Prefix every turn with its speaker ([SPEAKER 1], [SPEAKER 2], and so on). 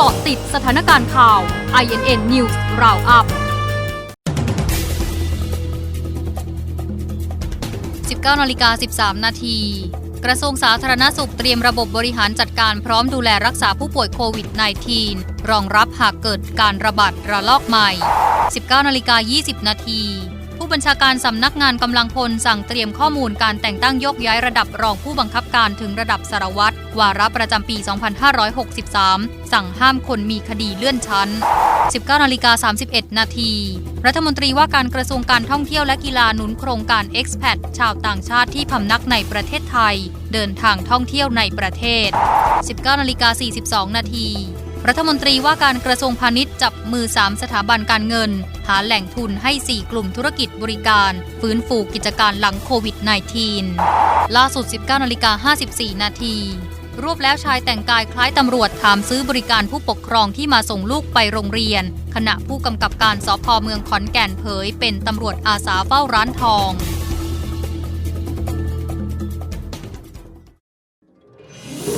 [SPEAKER 1] เกาะติดสถานการณ์ข่าว INN News Roundup 19นาฬิกา13 นาที กระทรวงสาธารณสุขเตรียมระบบบริหารจัดการพร้อมดูแลรักษาผู้ป่วยโควิด -19 รองรับหากเกิดการระบาดระลอกใหม่ 19นาฬิกา20 นาที ผู้บัญชาการสำนักงานกำลังพลสั่งเตรียมข้อมูลการแต่งตั้งยกย้ายระดับรองผู้บังคับการถึงระดับสารวัตรวาระประจำปี 2563 สั่งห้ามคนมีคดีเลื่อนชั้น 19นาฬิกา31 นาทีรัฐมนตรีว่าการกระทรวงการท่องเที่ยวและกีฬาหนุนโครงการ Expat ชาวต่างชาติที่พำนักในประเทศไทย เดินทางท่องเที่ยวในประเทศ 19นาฬิกา42 นาที รัฐมนตรีว่าการกระทรวงพาณิชย์จับมือ 3 สถาบันการเงิน หาแหล่งทุนให้ 4 กลุ่มธุรกิจบริการ ฟื้นฟูกิจการหลังโควิด -19 ล่าสุด 19นาฬิกา54 นาทีรวบแล้วชายแต่งกายคล้ายตำรวจถามซื้อบริการผู้ปกครองที่มาส่งลูกไปโรงเรียน ขณะผู้กำกับการสพเมืองขอนแก่นเผย เป็นตำรวจอาสาเฝ้าร้านทอง